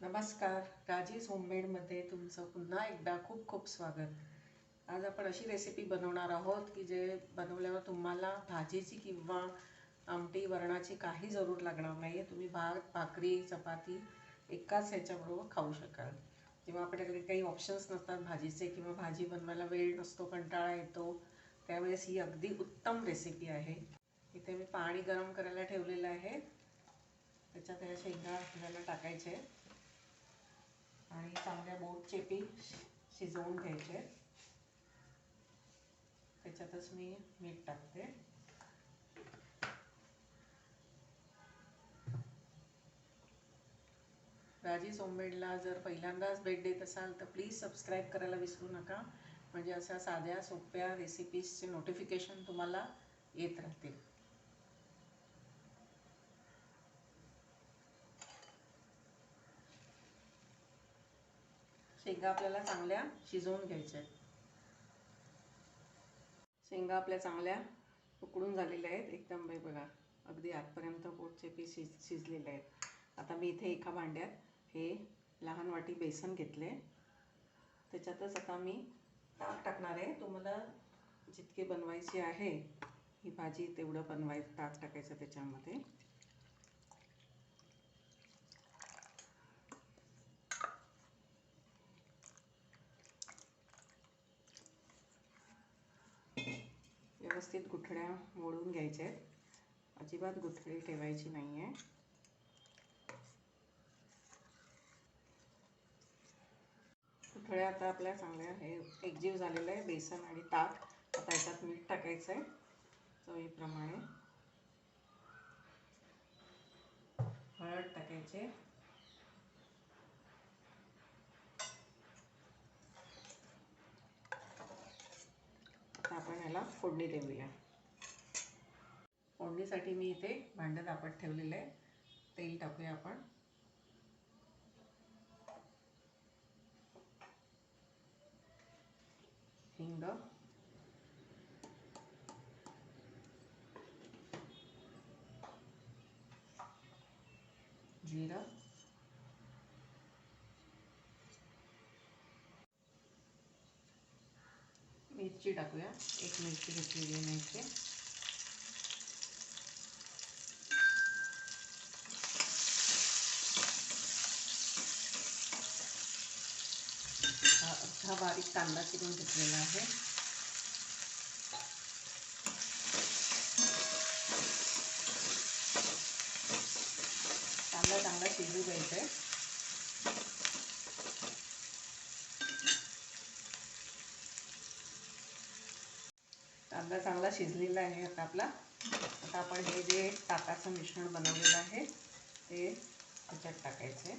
नमस्कार राजेश होममेडमध्ये तुमचं पुन्हा एकदा खूप खूप स्वागत. आज आपण अशी रेसिपी बनवणार आहोत की जे बनवल्यावर तुम्हाला भाजीची किंवा आमटी वरणाची काही जरूर लागणार नाही आहे तुम्ही भात भाकरी चपाती एकाच ह्याच्याबरोबर खाऊ शकाल. जेव्हा आपल्याकडे काही ऑप्शन्स नसतात भाजीचे किंवा भाजी बनवायला वेळ नसतो कंटाळा येतो त्यावेळेस ही अगदी उत्तम रेसिपी आहे. इथे मी पाणी गरम करायला ठेवलेलं आहे. त्याच्यात ह्या शेंगा आपल्याला टाकायचे आहेत. चांगल्या बोट चेपी शिजवून घ्यायचे. त्याच्यातच मी मीठ टाकते. राजी सोंबेडला जर पहिल्यांदाच भेट देत असाल तर प्लीज सबस्क्राईब करायला विसरू नका. म्हणजे अशा साध्या सोप्या रेसिपीजचे नोटिफिकेशन तुम्हाला येत राहतील. शेंगा आपल्याला चांगल्या शिजवून घ्यायच्या आहेत. शेंगा आपल्या चांगल्या उकडून झालेल्या आहेत. एकदम बाई बघा अगदी आतपर्यंत पोटचे पीस शिज शिजलेले आहेत. आता मी इथे एका भांड्यात हे लहान वाटी बेसन घेतले. त्याच्यातच आता मी ताक टाकणार आहे. तुम्हाला जितके बनवायची आहे ही भाजी तेवढं बनवाय ताक टाकायचं त्याच्यामध्ये. व्यवस्थित गुठळ्या मोडून घ्यायच्या आहेत. अजिबात गुठळी ठेवायची नाही आहे गुठळ्या आता आपल्या चांगल्या हे एकजीव झालेलं आहे. बेसन आणि ताक आता याच्यात मीठ टाकायचं आहे चवीप्रमाणे. हळद टाकायचे आता आपण याला फोडणी देऊया. फोडणीसाठी मी इथे भांडं तापत ठेवलेलं आहे. तेल टाकूया आपण. हिंग. जिरं. मिरची टाकूया. एक मिरची घेतलेली आहे मिरची हा अर्धा बारीक कांदा चिरून घेतलेला आहे कांदा चांगला शिजू द्यायचा आहे कांदा चांगला शिजलेला आहे आता आपला. आता आपण हे जे ताकाचं मिश्रण बनवलेलं आहे ते त्याच्यात टाकायचं. आहे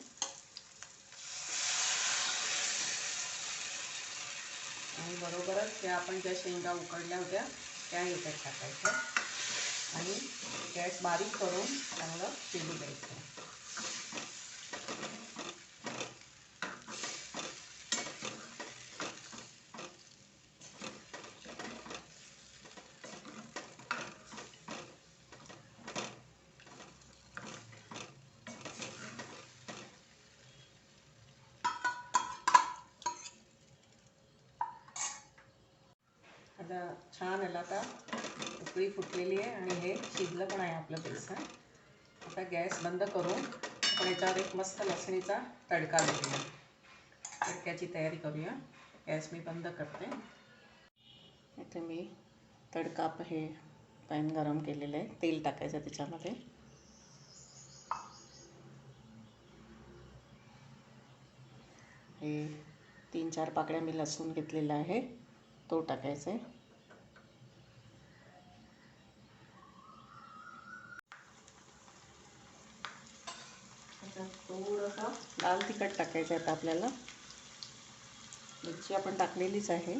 आणि बरोबरच त्या आपण ज्या शेंगा उकडल्या होत्या त्या याच्यात टाकायच्या. आणि गॅस बारीक करून चांगलं शिजू द्यायचं. एकदा छान याला आता. उकळी फुटलेली आहे आणि हे शिजलं पण आहे आपलं बेसन आता गॅस बंद करून आपण याच्यावर एक मस्त लसणीचा तडका देऊया. तडक्याची तयारी करूया. गॅस मी बंद करते. इथे मी तडका हे पॅन गरम केलेलं आहे. तेल टाकायचं त्याच्यामध्ये. हे तीन चार पाकड्या मी लसूण घेतलेला आहे. तो टाकायचा आहे. थोडंसं लाल तिखट टाकायचं आहे आता आपल्याला. मिरची आपण टाकलेलीच आहे.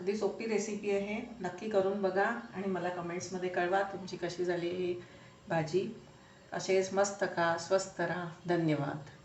अगदी सोपी रेसिपी आहे. नक्की करून बघा आणि मला कमेंट्समध्ये कळवा तुमची कशी झाली ही भाजी. असेच मस्त खा स्वस्त राहा. धन्यवाद.